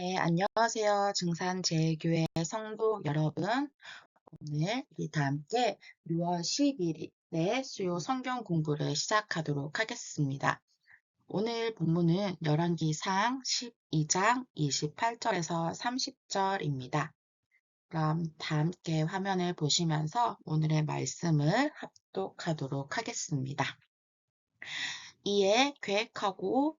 네, 안녕하세요. 증산제교회 성도 여러분. 오늘 우리 다 함께 6월 10일에 수요 성경 공부를 시작하도록 하겠습니다. 오늘 본문은 열왕기상 12장 28절에서 30절입니다. 그럼 다 함께 화면을 보시면서 오늘의 말씀을 합독하도록 하겠습니다. 이에 계획하고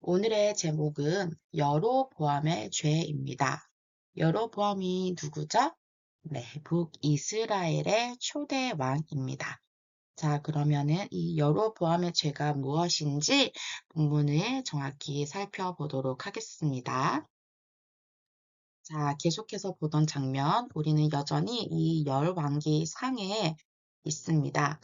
오늘의 제목은 여로보암의 죄입니다. 여로보암이 누구죠? 네, 북이스라엘의 초대 왕입니다. 자, 그러면은 이 여로보암의 죄가 무엇인지 본문을 정확히 살펴보도록 하겠습니다. 자, 계속해서 보던 장면, 우리는 여전히 이 열왕기 상에 있습니다.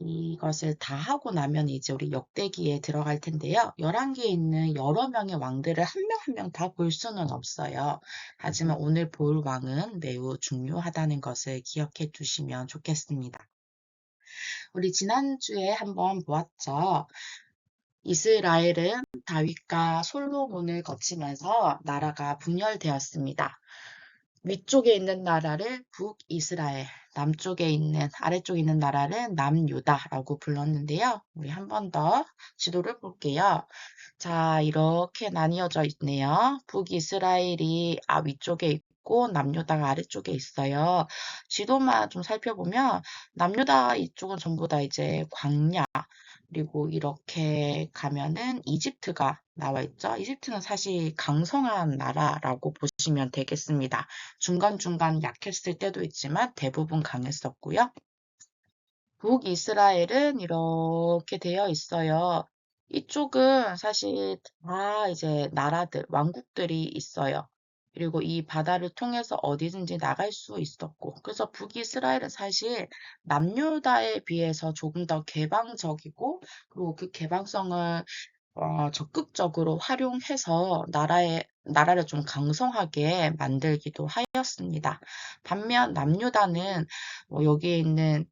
이것을 다 하고 나면 이제 우리 역대기에 들어갈 텐데요. 열왕기에 있는 여러 명의 왕들을 한 명 한 명 다 볼 수는 없어요. 하지만 오늘 볼 왕은 매우 중요하다는 것을 기억해 두시면 좋겠습니다. 우리 지난주에 한번 보았죠. 이스라엘은 다윗과 솔로몬을 거치면서 나라가 분열되었습니다. 위쪽에 있는 나라를 북이스라엘, 남쪽에 있는, 아래쪽에 있는 나라를 남유다라고 불렀는데요. 우리 한 번 더 지도를 볼게요. 자, 이렇게 나뉘어져 있네요. 북이스라엘이 아, 위쪽에 있고 남유다가 아래쪽에 있어요. 지도만 좀 살펴보면 남유다 이쪽은 전부 다 이제 광야, 그리고 이렇게 가면은 이집트가 나와 있죠. 이집트는 사실 강성한 나라라고 보시면 되겠습니다. 중간중간 약했을 때도 있지만 대부분 강했었고요. 북이스라엘은 이렇게 되어 있어요. 이쪽은 사실 다 이제 나라들, 왕국들이 있어요. 그리고 이 바다를 통해서 어디든지 나갈 수 있었고, 그래서 북이스라엘은 사실 남유다에 비해서 조금 더 개방적이고, 그리고 그 개방성을 어, 적극적으로 활용해서 나라의, 나라를 좀 강성하게 만들기도 하였습니다. 반면 남유다는 뭐 여기에 있는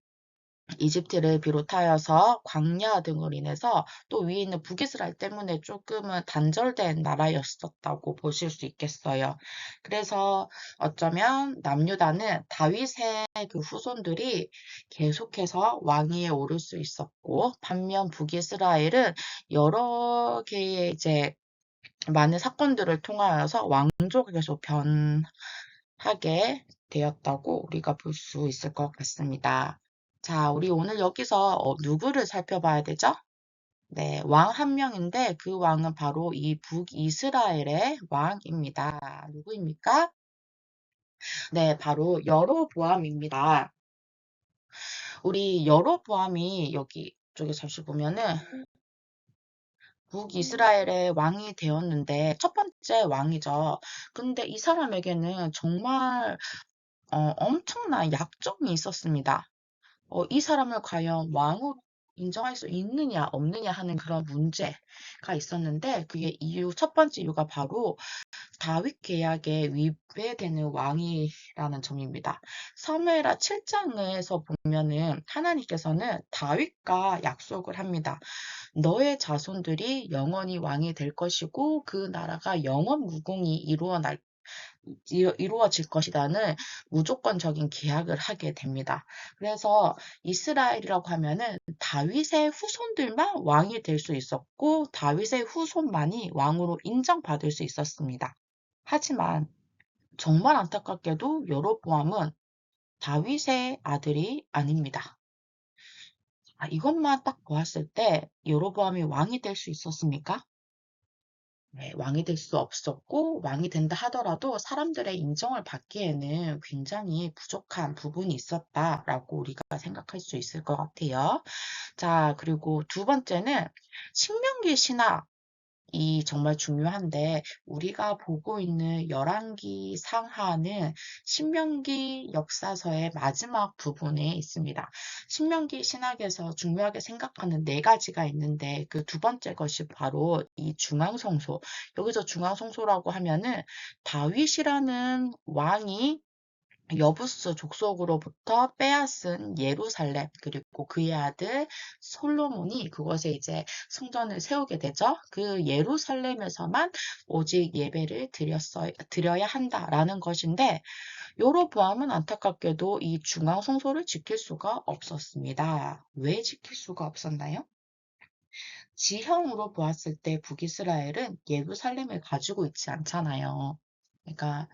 이집트를 비롯하여서 광야 등으로 인해서 또 위에 있는 북이스라엘 때문에 조금은 단절된 나라였었다고 보실 수 있겠어요. 그래서 어쩌면 남유다는 다윗의 그 후손들이 계속해서 왕위에 오를 수 있었고 반면 북이스라엘은 여러 개의 이제 많은 사건들을 통하여서 왕조가 계속 변하게 되었다고 우리가 볼 수 있을 것 같습니다. 자, 우리 오늘 여기서 어, 누구를 살펴봐야 되죠? 네, 왕 한 명인데 그 왕은 바로 이 북이스라엘의 왕입니다. 누구입니까? 네, 바로 여로보암입니다. 우리 여로보암이 여기 쪽에 잠시 보면은 북이스라엘의 왕이 되었는데 첫 번째 왕이죠. 근데 이 사람에게는 정말 어, 엄청난 약점이 있었습니다. 어, 이 사람을 과연 왕으로 인정할 수 있느냐 없느냐 하는 그런 문제가 있었는데 그게 이유 첫 번째 이유가 바로 다윗 계약에 위배되는 왕이라는 점입니다. 사무엘하 7장에서 보면은 하나님께서는 다윗과 약속을 합니다. 너의 자손들이 영원히 왕이 될 것이고 그 나라가 영원 무궁이 이루어날 이루어질 것이라는 무조건적인 계약을 하게 됩니다. 그래서 이스라엘이라고 하면은 다윗의 후손들만 왕이 될 수 있었고 다윗의 후손만이 왕으로 인정받을 수 있었습니다. 하지만 정말 안타깝게도 여로보암은 다윗의 아들이 아닙니다. 이것만 딱 보았을 때 여로보암이 왕이 될 수 있었습니까? 네, 왕이 될 수 없었고 왕이 된다 하더라도 사람들의 인정을 받기에는 굉장히 부족한 부분이 있었다라고 우리가 생각할 수 있을 것 같아요. 자, 그리고 두 번째는 식명기 신화 이 정말 중요한데 우리가 보고 있는 열왕기 상하는 신명기 역사서의 마지막 부분에 있습니다. 신명기 신학에서 중요하게 생각하는 네 가지가 있는데 그 두 번째 것이 바로 이 중앙성소. 여기서 중앙성소라고 하면은 다윗이라는 왕이 여부스 족속으로부터 빼앗은 예루살렘 그리고 그의 아들 솔로몬이 그것에 이제 성전을 세우게 되죠. 그 예루살렘에서만 오직 예배를 드렸어, 드려야 한다라는 것인데 요로보암은 안타깝게도 이 중앙 성소를 지킬 수가 없었습니다. 왜 지킬 수가 없었나요? 지형으로 보았을 때 북이스라엘은 예루살렘을 가지고 있지 않잖아요. 그러니까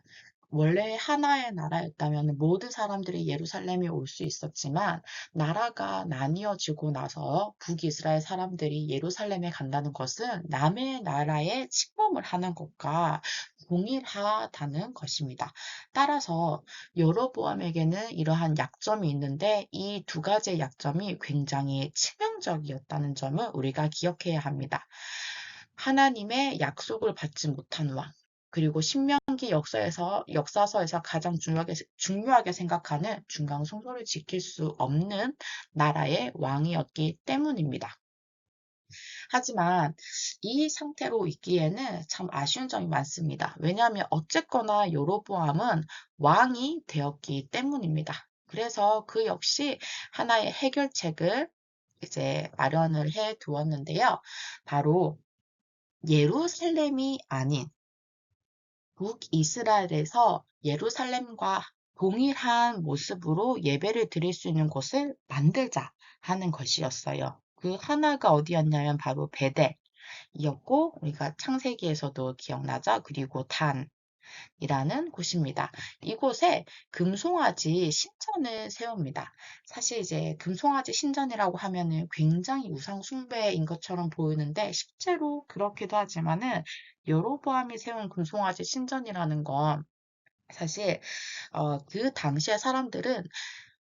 원래 하나의 나라였다면 모든 사람들이 예루살렘에 올 수 있었지만 나라가 나뉘어지고 나서 북이스라엘 사람들이 예루살렘에 간다는 것은 남의 나라에 침범을 하는 것과 동일하다는 것입니다. 따라서 여로보암에게는 이러한 약점이 있는데 이 두 가지의 약점이 굉장히 치명적이었다는 점을 우리가 기억해야 합니다. 하나님의 약속을 받지 못한 왕, 그리고 신명 기 역사에서 역사서에서 가장 중요하게 중요하게 생각하는 중앙 성소를 지킬 수 없는 나라의 왕이었기 때문입니다. 하지만 이 상태로 있기에는 참 아쉬운 점이 많습니다. 왜냐하면 어쨌거나 여로보암은 왕이 되었기 때문입니다. 그래서 그 역시 하나의 해결책을 이제 마련을 해 두었는데요. 바로 예루살렘이 아닌 북이스라엘에서 예루살렘과 동일한 모습으로 예배를 드릴 수 있는 곳을 만들자 하는 것이었어요. 그 하나가 어디였냐면 바로 베델이었고 우리가 창세기에서도 기억나죠? 그리고 단 이라는 곳입니다. 이곳에 금송아지 신전을 세웁니다. 사실 이제 금송아지 신전이라고 하면은 굉장히 우상 숭배인 것처럼 보이는데 실제로 그렇기도 하지만은 여로보암이 세운 금송아지 신전이라는 건 사실 어, 그 당시의 사람들은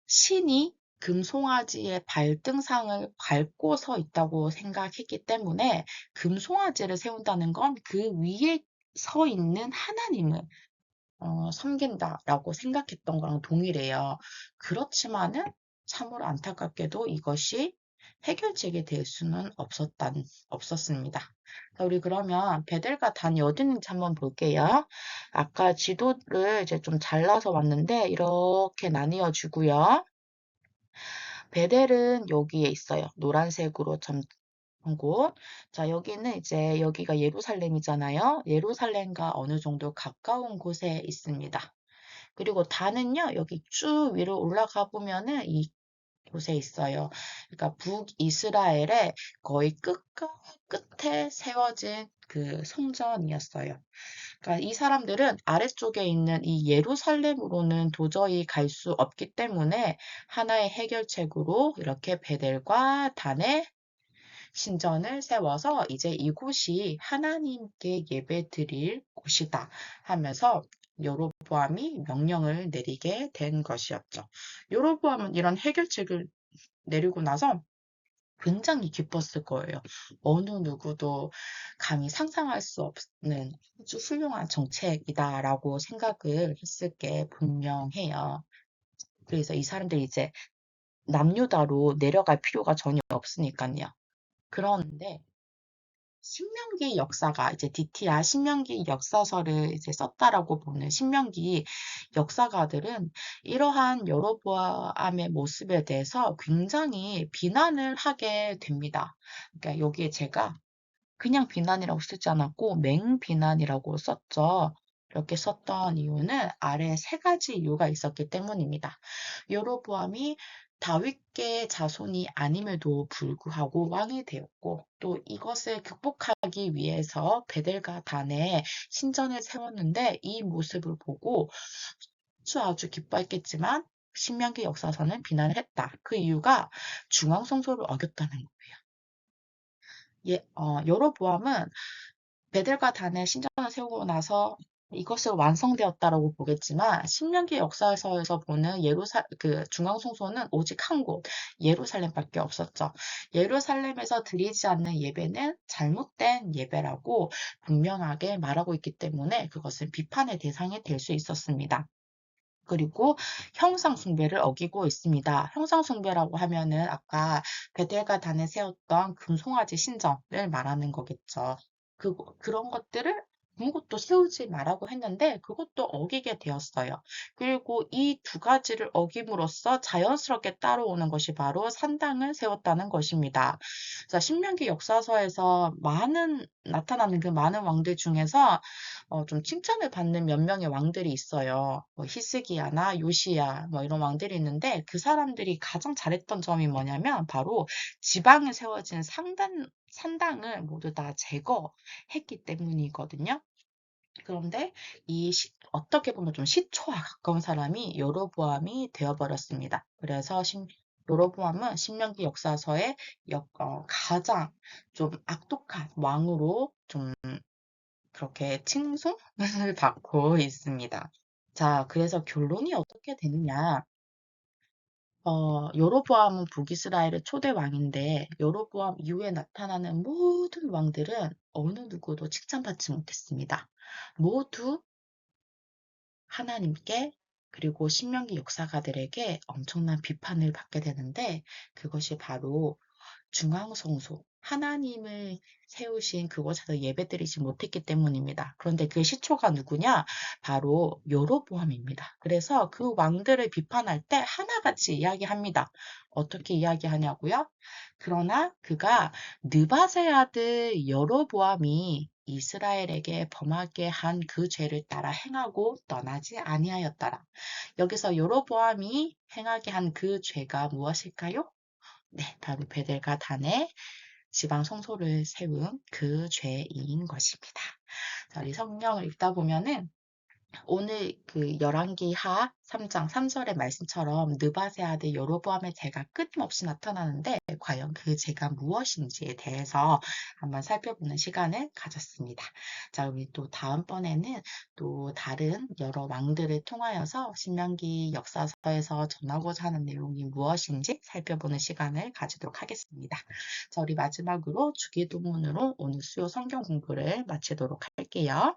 신이 금송아지의 발등상을 밟고 서 있다고 생각했기 때문에 금송아지를 세운다는 건 그 위에 서 있는 하나님을 어, 섬긴다라고 생각했던 거랑 동일해요. 그렇지만은 참으로 안타깝게도 이것이 해결책이 될 수는 없었단, 없었습니다. 자, 우리 그러면 베델과 어디 있는지 한번 볼게요. 아까 지도를 이제 좀 잘라서 왔는데 이렇게 나뉘어 주고요. 베델은 여기에 있어요. 노란색으로 점 곳. 자, 여기는 이제 여기가 예루살렘이잖아요. 예루살렘과 어느 정도 가까운 곳에 있습니다. 그리고 단은요, 여기 쭉 위로 올라가 보면은 이 곳에 있어요. 그러니까 북이스라엘의 거의 끝과 끝에 세워진 그 성전이었어요. 그러니까 이 사람들은 아래쪽에 있는 이 예루살렘으로는 도저히 갈 수 없기 때문에 하나의 해결책으로 이렇게 베델과 단의 신전을 세워서 이제 이곳이 하나님께 예배 드릴 곳이다 하면서 여로보암이 명령을 내리게 된 것이었죠. 여로보암은 이런 해결책을 내리고 나서 굉장히 기뻤을 거예요. 어느 누구도 감히 상상할 수 없는 아주 훌륭한 정책이다라고 생각을 했을 게 분명해요. 그래서 이 사람들이 이제 남유다로 내려갈 필요가 전혀 없으니까요. 그런데 신명기 역사가 이제 디티아 신명기 역사서를 이제 썼다라고 보는 신명기 역사가들은 이러한 여로보암의 모습에 대해서 굉장히 비난을 하게 됩니다. 그러니까 여기에 제가 그냥 비난이라고 쓰지 않았고 맹비난이라고 썼죠. 이렇게 썼던 이유는 아래 세 가지 이유가 있었기 때문입니다. 여로보암이 다윗계 자손이 아님에도 불구하고 왕이 되었고 또 이것을 극복하기 위해서 베델과 단에 신전을 세웠는데 이 모습을 보고 아주 아주 기뻐했겠지만 신명기 역사서는 비난을 했다. 그 이유가 중앙성소를 어겼다는 거예요. 예, 어, 여로보암은 베델과 단에 신전을 세우고 나서 이것을 완성되었다라고 보겠지만 신명기 역사서에서 보는 예루살 그 중앙성소는 오직 한 곳 예루살렘밖에 없었죠. 예루살렘에서 드리지 않는 예배는 잘못된 예배라고 분명하게 말하고 있기 때문에 그것은 비판의 대상이 될 수 있었습니다. 그리고 형상 숭배를 어기고 있습니다. 형상 숭배라고 하면은 아까 베델과 단에 세웠던 금송아지 신전을 말하는 거겠죠. 그, 그런 것들을 아무것도 세우지 말라고 했는데 그것도 어기게 되었어요. 그리고 이 두 가지를 어김으로써 자연스럽게 따라오는 것이 바로 산당을 세웠다는 것입니다. 자, 신명기 역사서에서 많은 나타나는 그 많은 왕들 중에서 어, 좀 칭찬을 받는 몇 명의 왕들이 있어요. 뭐 히스기야나 요시야 뭐 이런 왕들이 있는데 그 사람들이 가장 잘했던 점이 뭐냐면 바로 지방에 세워진 상단 산당을 모두 다 제거했기 때문이거든요. 그런데 이 시, 어떻게 보면 좀 시초와 가까운 사람이 여로보암이 되어버렸습니다. 그래서 신, 여로보암은 신명기 역사서에 역, 어, 가장 좀 악독한 왕으로 좀 그렇게 칭송을 받고 있습니다. 자, 그래서 결론이 어떻게 되느냐? 어, 여로보암은 북이스라엘의 초대 왕인데 여로보암 이후에 나타나는 모든 왕들은 어느 누구도 칭찬받지 못했습니다. 모두 하나님께 그리고 신명기 역사가들에게 엄청난 비판을 받게 되는데 그것이 바로 중앙성소, 하나님을 세우신 그곳에서 예배드리지 못했기 때문입니다. 그런데 그 시초가 누구냐? 바로 여로보암입니다. 그래서 그 왕들을 비판할 때 하나같이 이야기합니다. 어떻게 이야기하냐고요? 그러나 그가 느바세 아들 여로보암이 이스라엘에게 범하게 한 그 죄를 따라 행하고 떠나지 아니하였더라. 여기서 여로보암이 행하게 한 그 죄가 무엇일까요? 네, 바로 베델과 단에 지방 성소를 세운 그 죄인 것입니다. 자, 우리 성경을 읽다 보면은 오늘 그 열왕기 하 3장 3절의 말씀처럼 느바세 아들 여로보암의 죄가 끊임없이 나타나는데 과연 그 죄가 무엇인지에 대해서 한번 살펴보는 시간을 가졌습니다. 자, 우리 또 다음번에는 또 다른 여러 왕들을 통하여서 신명기 역사서에서 전하고자 하는 내용이 무엇인지 살펴보는 시간을 가지도록 하겠습니다. 자, 우리 마지막으로 주기도문으로 오늘 수요 성경 공부를 마치도록 할게요.